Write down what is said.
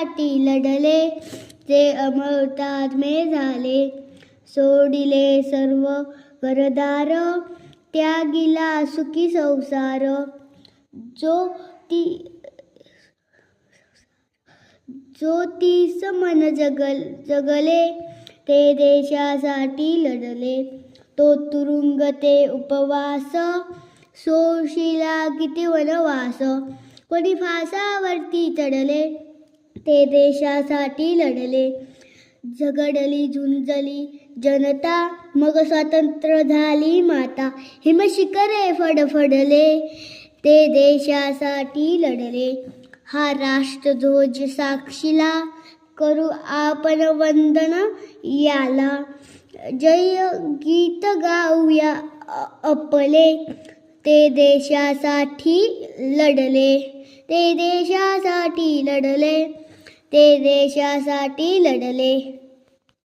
साठी लढले ते अमृतात्मे झाले सोडिले सर्व घरदार त्यागिला सुखी संसार. जो ती ज्योतिष मन जगल जगले ते देशासाठी लढले. तो तुरुंग ते उपवास सोशिला किती वनवास. कोणी फासावरती चढले. ते देशासाठी लढले. झगडली झुंजली जनता मग स्वतंत्र झाली माता. हिमशिखरे फडफडले ते देशासाठी लढले. हा राष्ट्रध्वज साक्षीला करू आपण वंदन याला. जय गीत गाऊया अपले आपले. ते देशासाठी लढले. ते देशासाठी लढले. ते देशासाठी लढले.